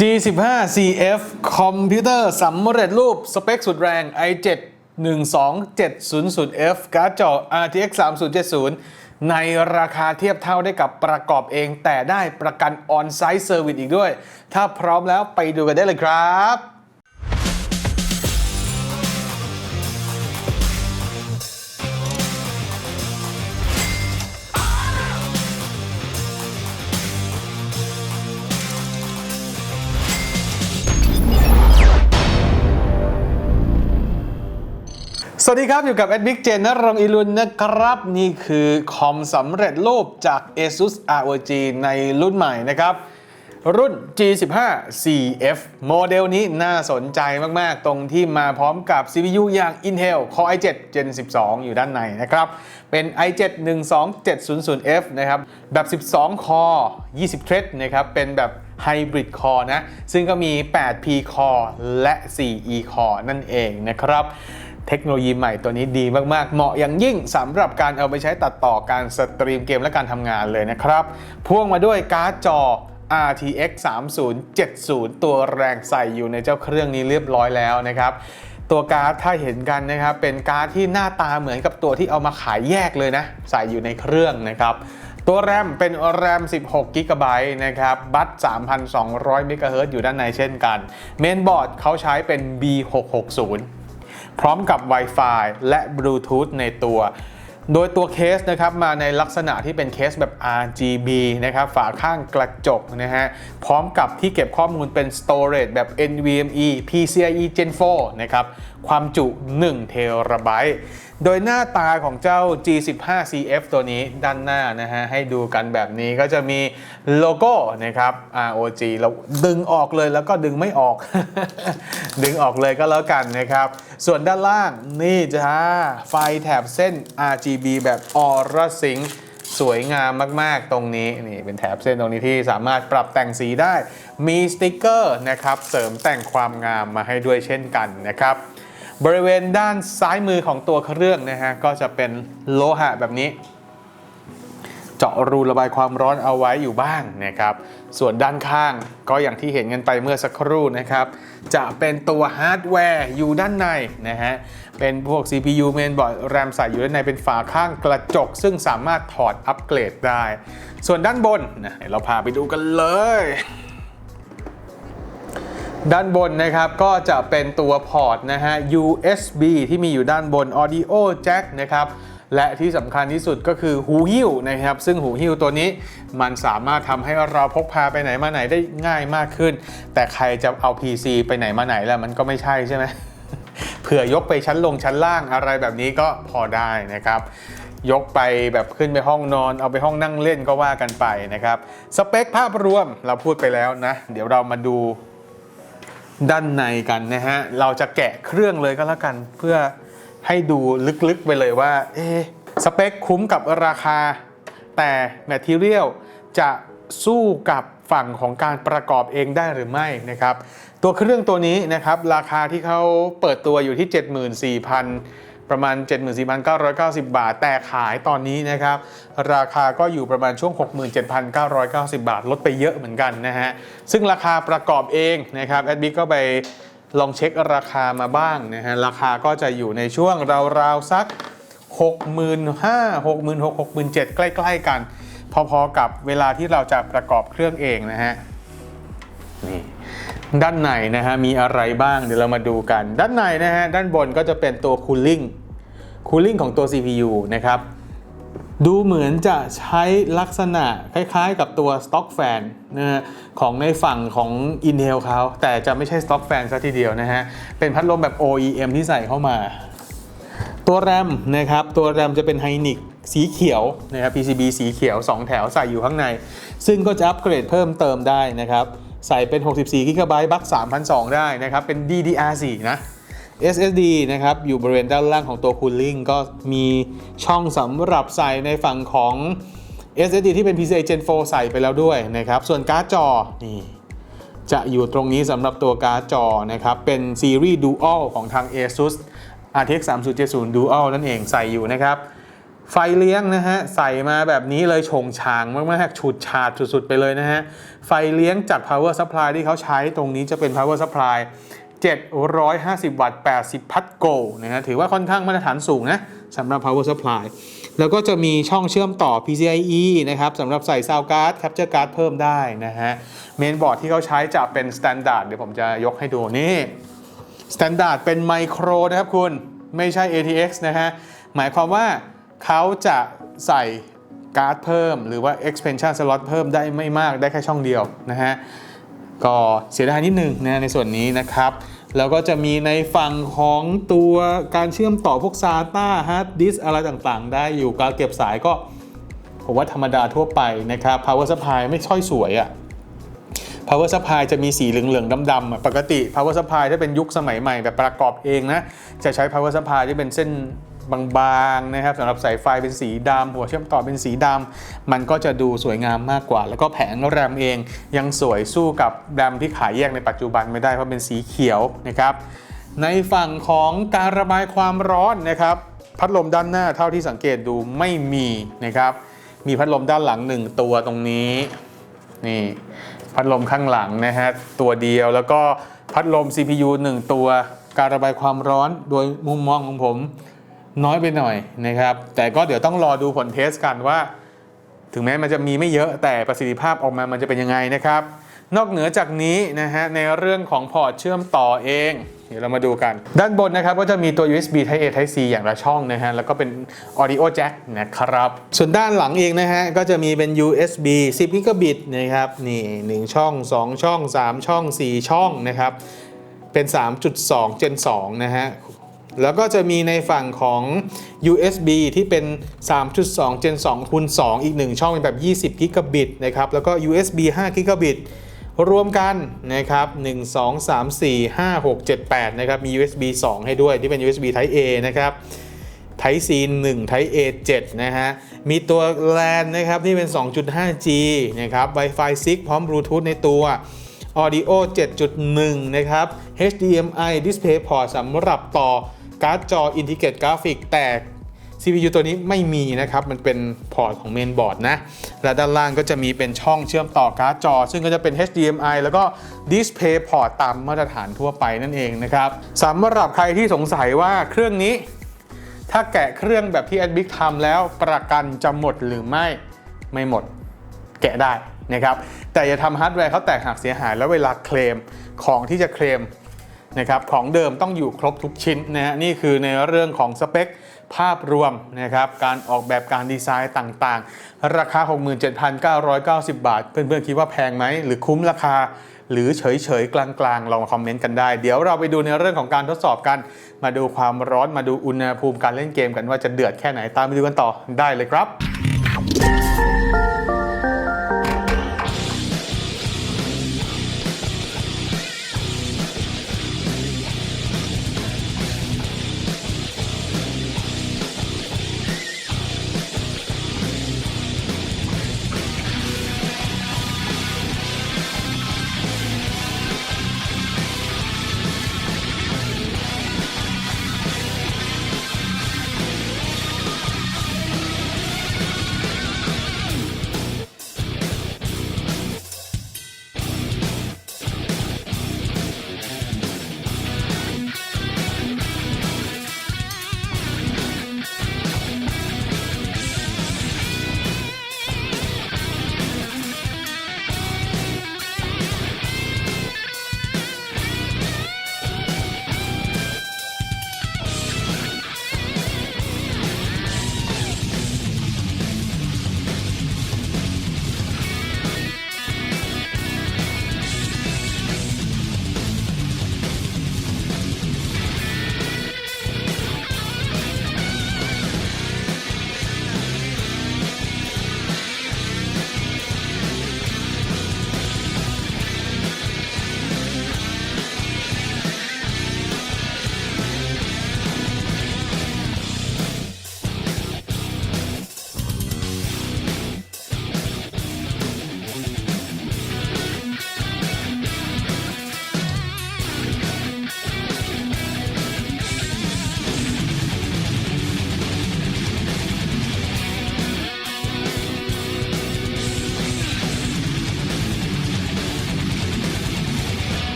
G15 CF คอมพิวเตอร์สำเร็จรูป สเปคสุดแรง i7 12700F การ์ดจอ RTX 3070 ในราคาเทียบเท่าได้กับประกอบเอง แต่ได้ประกันออนไซต์เซอร์วิสอีกด้วย ถ้าพร้อมแล้วไปดูกันได้เลยครับ สวัสดีครับ อยู่กับ a d ด i c เจนนรงอิรุนนะครับ นี่คือคอมสำเร็จรูปจาก ASUS ROG ในรุ่นใหม่นะครับ รุ่น G15 CF โมเดลนี้น่าสนใจมาก ๆ ตรงที่มาพร้อมกับ CPU อย่าง Intel Core i7 Gen 12 อยู่ด้านในนะครับ เป็น i7 12700F นะครับ แบบ 12 Core 20 Thread นะครับ เป็นแบบ Hybrid Core นะ ซึ่งก็มี 8P Core และ 4E Core นั่นเองนะครับ เทคโนโลยีใหม่ตัวนี้ดีมากๆ เหมาะอย่างยิ่งสำหรับการเอาไปใช้ตัดต่อการสตรีมเกมและการทำงานเลยนะครับ พ่วงมาด้วยการ์ดจอ RTX 3070 ตัวแรงใส่อยู่ในเจ้าเครื่องนี้เรียบร้อยแล้วนะครับตัวการ์ดถ้าเห็นกันนะครับเป็นการ์ดที่หน้าตาเหมือนกับตัวที่เอามาขายแยกเลยนะ ใส่อยู่ในเครื่องนะครับ ตัวแรมเป็นแรม 16 g b นะครับบัต3,200 MHz อยู่ด้านในเช่นกัน เมนบอร์ดเขาใช้เป็น B660 พร้อมกับ Wi-Fi และ Bluetooth ในตัว โดยตัวเคสนะครับมาในลักษณะที่เป็นเคสแบบ RGB นะครับฝาข้างกระจกนะฮะพร้อมกับที่เก็บข้อมูลเป็น storage แบบ NVMe PCIe Gen 4 นะครับ ความจุ 1 เทราไบต์ โดยหน้าตาของเจ้า G15 CF ตัวนี้ด้านหน้านะฮะ ให้ดูกันแบบนี้ก็จะมีโลโก้นะครับ ROG เราดึงออกเลยแล้วก็ดึงไม่ออก ดึงออกเลยก็แล้วกันนะครับ ส่วนด้านล่างนี่จ้าไฟแถบเส้น RGB แบบ Aura Sync สวยงามมาก ๆ ตรงนี้นี่เป็นแถบเส้นตรงนี้ที่สามารถปรับแต่งสีได้ มีสติกเกอร์นะครับ เสริมแต่งความงามมาให้ด้วยเช่นกันนะครับ บริเวณด้านซ้ายมือของตัวเครื่องนะฮะก็จะเป็นโลหะแบบนี้ เจาะรูระบายความร้อนเอาไว้อยู่บ้างนะครับ ส่วนด้านข้างก็อย่างที่เห็นกันไปเมื่อสักครู่นะครับ จะเป็นตัวฮาร์ดแวร์อยู่ด้านในนะฮะเป็นพวก CPU mainboard แรมใส่อยู่ด้านในเป็นฝาข้างกระจก ซึ่งสามารถถอดอัปเกรดได้ ส่วนด้านบนนะเราพาไปดูกันเลย ด้านบนนะครับก็จะเป็นตัวพอร์ตนะฮะ USB ที่มีอยู่ด้านบน Audio Jack นะครับและที่สำคัญที่สุดก็คือหูหิ้วนะครับ ซึ่งหูหิ้วตัวนี้มันสามารถทำให้เราพกพาไปไหนมาไหนได้ง่ายมากขึ้น แต่ใครจะเอา PC ไปไหนมาไหนแล้วมันก็ไม่ใช่ใช่ไหมเผื่อยกไปชั้นลงชั้นล่างอะไรแบบนี้ก็พอได้นะครับ ยกไปแบบขึ้นไปห้องนอน เอาไปห้องนั่งเล่นก็ว่ากันไปนะครับ สเปคภาพรวมเราพูดไปแล้วนะ เดี๋ยวเรามาดู ด้านในกันนะฮะ เราจะแกะเครื่องเลยก็แล้วกัน เพื่อให้ดูลึกๆไปเลยว่า เอ๊สเปคคุ้มกับราคา แต่แมทเทียลจะสู้กับฝั่งของการประกอบเองได้หรือไม่นะครับ ตัวเครื่องตัวนี้นะครับ ราคาที่เขาเปิดตัวอยู่ที่ 74,000 ประมาณ 74,990 บาท แต่ขายตอนนี้นะครับ ราคาก็อยู่ประมาณช่วง 67,990 บาท ลดไปเยอะเหมือนกันนะฮะ ซึ่งราคาประกอบเองนะครับแอดบิ๊กก็ไปลองเช็คราคามาบ้างนะฮะ ราคาก็จะอยู่ในช่วงราวๆสัก 65,000 66,000 67,000ใกล้ ๆ กัน พอๆกับเวลาที่เราจะประกอบเครื่องเองนะฮะ ด้านในนะฮะมีอะไรบ้างเดี๋ยวเรามาดูกัน ด้านในนะฮะด้านบนก็จะเป็นตัวคูลลิ่งคูลลิ่งของตัว CPU นะครับ ดูเหมือนจะใช้ลักษณะคล้ายๆกับตัว Stock Fan นะฮะของในฝั่งของ Intel เขาแต่จะไม่ใช่ Stock Fan ซะทีเดียวนะฮะ เป็นพัดลมแบบ OEM ที่ใส่เข้ามา ตัวแรมนะครับ ตัวแรมจะเป็นไฮนิกสีเขียวนะครับ PCB สีเขียว 2 แถวใส่อยู่ข้างใน ซึ่งก็จะอัปเกรดเพิ่มเติมได้นะครับ ใส่เป็น 64 g b บัค3,200ได้นะครับ เป็น DDR4 นะ SSD นะครับ อยู่บริเวณด้านล่างของตัว Cooling ก็มีช่องสำหรับใส่ในฝั่งของ SSD ที่เป็น PCIe Gen 4 ใส่ไปแล้วด้วยนะครับ ส่วนการ์ดจอ นี่จะอยู่ตรงนี้สำหรับตัวการ์ดจอนะครับ เป็นซีรีส์ Dual ของทาง ASUS RTX 3070 Dual นั่นเองใส่อยู่นะครับ ไฟเลี้ยงนะฮะใส่มาแบบนี้เลยโฉงฉางมากๆฉูดฉาดสุดๆไปเลยนะฮะไฟเลี้ยงจาก power supply ที่เขาใช้ตรงนี้จะเป็น power supply 750 วัตต์ 80 พัทโกลนะฮะถือว่าค่อนข้างมาตรฐานสูงนะสำหรับ power supply แล้วก็จะมีช่องเชื่อมต่อ PCIe นะครับสำหรับใส่ sound card capture card เพิ่มได้นะฮะเมนบอร์ดที่เขาใช้จะเป็น standard เดี๋ยวผมจะยกให้ดูนี่ standard เป็นไมโครนะครับคุณ ไม่ใช่ ATX นะฮะหมายความว่า เขาจะใส่การ์ดเพิ่ม หรือว่า expansion slot เพิ่มได้ไม่มากได้แค่ช่องเดียวนะฮะก็เสียดายนิดนึงนะในส่วนนี้นะครับ แล้วก็จะมีในฝั่งของตัวการเชื่อมต่อพวก SATA hard disk อะไรต่างๆ ได้อยู่การเก็บสายก็ผมว่าธรรมดาทั่วไปนะครับ power supply ไม่ค่อยสวยอะ่ะ power supply จะมีสีเหลืองๆดำๆปกติ power supply ถ้าเป็นยุคสมัยใหม่แบบประกอบเองนะ จะใช้ power supply ที่เป็นเส้น บางๆนะครับสำหรับสายไฟเป็นสีดำหัวเชื่อมต่อเป็นสีดำมันก็จะดูสวยงามมากกว่า แล้วก็แผงแรมเองยังสวยสู้กับแรมที่ขายแยกในปัจจุบันไม่ได้เพราะเป็นสีเขียวนะครับ ในฝั่งของการระบายความร้อนนะครับพัดลมด้านหน้าเท่าที่สังเกตดูไม่มีนะครับ มีพัดลมด้านหลังหนึ่งตัวตรงนี้นี่พัดลมข้างหลังนะฮะตัวเดียวแล้วก็พัดลม CPU 1 ตัว การระบายความร้อนโดยมุมมองของผม น้อยไปหน่อยนะครับ แต่ก็เดี๋ยวต้องรอดูผลเทสกันว่า ถึงแม้มันจะมีไม่เยอะแต่ประสิทธิภาพออกมามันจะเป็นยังไงนะครับ นอกเหนือจากนี้นะฮะในเรื่องของพอร์ตเชื่อมต่อเอง เดี๋ยวเรามาดูกัน ด้านบนนะครับก็จะมีตัว USB Type A Type C อย่างละช่องนะฮะแล้วก็เป็น Audio Jack นะครับ ส่วนด้านหลังเองนะฮะก็จะมีเป็น USB 10 g b นะครับนี่1ช่อง 2 ช่อง 3 ช่อง 4 ช่องนะครับเป็น 3.2 Gen 2 นะฮะ แล้วก็จะมีในฝั่งของ USB ที่เป็น 3.2 Gen 2คูณ2อีก 1 ช่องเป็นแบบ 20กิกะบิตนะครับ แล้วก็ USB 5กิกะบิตรวมกันนะครับ 1 2 3 4 5 6 7 8 นะครับ มี USB 2 ให้ด้วยที่เป็น USB Type A นะครับ Type C 1 Type A 7 นะฮะ มีตัว LAN นะครับที่เป็น 2.5G นะครับ Wi-Fi 6 พร้อม Bluetooth ในตัว Audio 7.1 นะครับ HDMI DisplayPort สำหรับต่อ การ์ดจอ Integrate Graphic แต่ CPU ตัวนี้ไม่มีนะครับ มันเป็นพอร์ตของเมนบอร์ดนะ และด้านล่างก็จะมีเป็นช่องเชื่อมต่อการ์ดจอ ซึ่งก็จะเป็น HDMI แล้วก็ Display Port ตามมาตรฐานทั่วไปนั่นเองนะครับสำหรับใครที่สงสัยว่าเครื่องนี้ ถ้าแกะเครื่องแบบที่ a d b i c ทำแล้วประกันจะหมดหรือไม่ไม่หมด แกะได้นะครับ แต่อย่าทำฮาร์ดแวร์เขาแตกหักเสียหายแล้วเวลาเคลมของที่จะเคลม นะครับของเดิมต้องอยู่ครบทุกชิ้นนะฮะนี่คือในเรื่องของสเปคภาพรวมนะครับการออกแบบการดีไซน์ต่างๆ ราคา 67,990 บาท เพื่อนๆคิดว่าแพงไหม หรือคุ้มราคา หรือเฉยๆ กลางๆ ลองคอมเมนต์กันได้ เดี๋ยวเราไปดูในเรื่องของการทดสอบกัน มาดูความร้อนมาดูอุณหภูมิการเล่นเกมกันว่าจะเดือดแค่ไหนตามไปดูกันต่อได้เลยครับ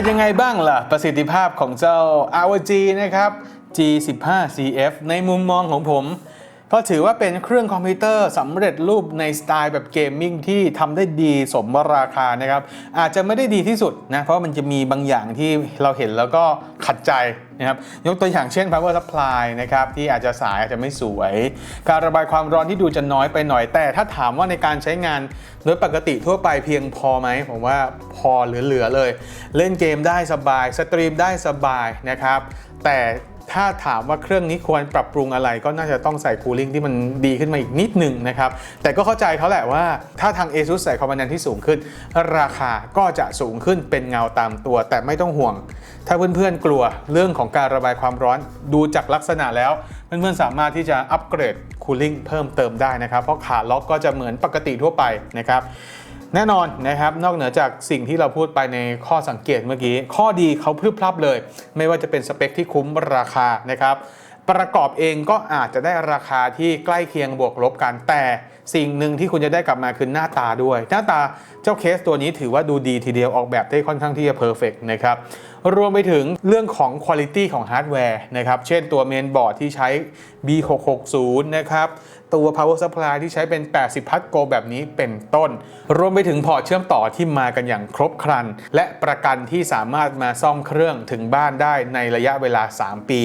เป็นยังไงบ้างล่ะ ประสิทธิภาพของเจ้า ROG นะครับ G15CF ในมุมมองของผม เพราะถือว่าเป็นเครื่องคอมพิวเตอร์สำเร็จรูปในสไตล์แบบเกมมิ่งที่ทำได้ดีสมราคานะครับอาจจะไม่ได้ดีที่สุดนะเพราะมันจะมีบางอย่างที่เราเห็นแล้วก็ขัดใจนะครับยกตัวอย่างเช่น power supply นะครับที่อาจจะสายอาจจะไม่สวย การระบายความร้อนที่ดูจะน้อยไปหน่อยแต่ ถ้าถามว่าในการใช้งานโดยปกติทั่วไปเพียงพอไหมผมว่าพอเหลือๆเลย เล่นเกมได้สบายสตรีมได้สบายนะครับแต่ ถ้าถามว่าเครื่องนี้ควรปรับปรุงอะไร ก็น่าจะต้องใส่คูลิ่งที่มันดีขึ้นมาอีกนิดหนึ่งนะครับ แต่ก็เข้าใจเขาแหละว่า ถ้าทาง ASUS ใส่คอมมานด์ที่สูงขึ้น ราคาก็จะสูงขึ้นเป็นเงาตามตัว แต่ไม่ต้องห่วง ถ้าเพื่อนๆกลัวเรื่องของการระบายความร้อนดูจากลักษณะแล้ว เพื่อนๆสามารถที่จะอัปเกรดคูลิ่งเพิ่มเติมได้นะครับ เพราะขาล็อกก็จะเหมือนปกติทั่วไปนะครับ แน่นอนนะครับนอกเหนือจากสิ่งที่เราพูดไปในข้อสังเกตเมื่อกี้ ข้อดีเขาพรึบพรับเลย ไม่ว่าจะเป็นสเปคที่คุ้มราคานะครับ ประกอบเองก็อาจจะได้ราคาที่ใกล้เคียงบวกลบกัน แต่สิ่งหนึ่งที่คุณจะได้กลับมาคือหน้าตาด้วย หน้าตาเจ้าเคสตัวนี้ถือว่าดูดีทีเดียวออกแบบได้ค่อนข้างที่จะเพอร์เฟกนะครับรวมไปถึงเรื่องของคุณภาพของฮาร์ดแวร์นะครับ เช่นตัวเมนบอร์ดที่ใช้ B660 นะครับ ตัว power supply ที่ใช้เป็น 80 พัทโกแบบนี้เป็นต้น รวมไปถึงพอร์ตเชื่อมต่อที่มากันอย่างครบครัน และประกันที่สามารถมาซ่อมเครื่องถึงบ้านได้ในระยะเวลา 3 ปี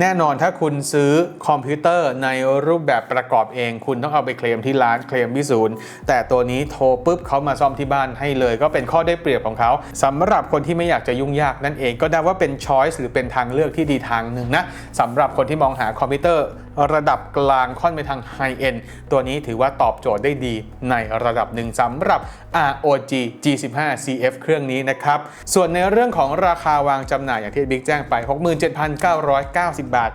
แน่นอนถ้าคุณซื้อคอมพิวเตอร์ในรูปแบบประกอบเอง คุณต้องเอาไปเคลมที่ร้านเคลมที่ศูนย์แต่ตัวนี้โทรปุ๊บเขามาซ่อมที่บ้านให้เลย ก็เป็นข้อได้เปรียบของเขาสำหรับคนที่ไม่อยากจะยุ่งยากนั่นเองก็ได้ว่าเป็นช้อยส์หรือเป็นทางเลือกที่ดีทางหนึ่งนะสำหรับคนที่มองหาคอมพิวเตอร์ระดับกลางค่อนไปทางไฮเอ็นตัวนี้ถือว่าตอบโจทย์ได้ดีในระดับหนึ่งสำหรับ ROG G15 CF เครื่องนี้นะครับ ส่วนในเรื่องของราคาวางจำหน่ายอย่างที่บิ๊กแจ้งไป 67,990 บาท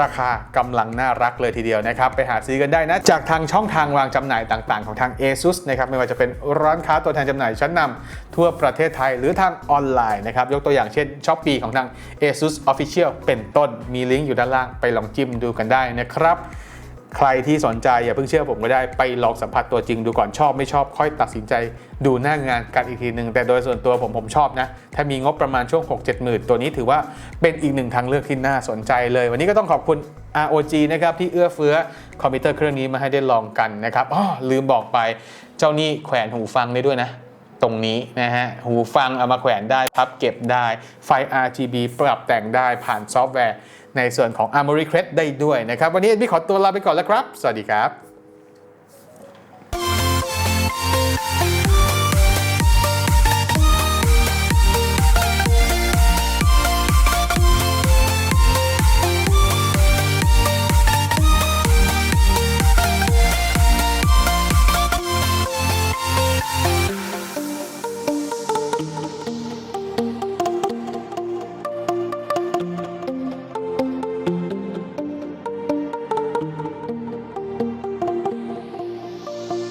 ราคากำลังน่ารักเลยทีเดียวนะครับ ไปหาซื้อกันได้นะ จากทางช่องทางวางจำหน่ายต่างๆ ของทาง ASUS นะครับไม่ว่าจะเป็นร้านค้าตัวแทนจำหน่ายชั้นนำทั่วประเทศไทยหรือทางออนไลน์นะครับ ยกตัวอย่างเช่นช้อปปีของทาง ASUS Official เป็นต้นมีลิงก์อยู่ด้านล่างไปลองจิ้มดูกันได้นะครับ ใครที่สนใจอย่าเพิ่งเชื่อผมก็ได้ไปลองสัมผัสตัวจริงดูก่อนชอบไม่ชอบค่อยตัดสินใจดูหน้างานกันอีกทีหนึ่งแต่โดยส่วนตัวผมผมชอบนะ ถ้ามีงบประมาณช่วง 6 7หมื่นตัวนี้ถือว่าเป็นอีกหนึ่งทางเลือกที่น่าสนใจเลย วันนี้ก็ต้องขอบคุณ ROG นะครับที่เอื้อเฟื้อคอมพิวเตอร์เครื่องนี้มาให้ได้ลองกันนะครับอ๋อลืมบอกไปเจ้านี่แขวนหูฟังได้ด้วยนะตรงนี้นะฮะ หูฟังเอามาแขวนได้ พับเก็บได้ ไฟ RGB ปรับแต่งได้ผ่านซอฟต์แวร์ ในส่วนของ Armory Crest ได้ด้วยนะครับ วันนี้เอ็ดบี้ขอตัวลาไปก่อนแล้วครับ สวัสดีครับ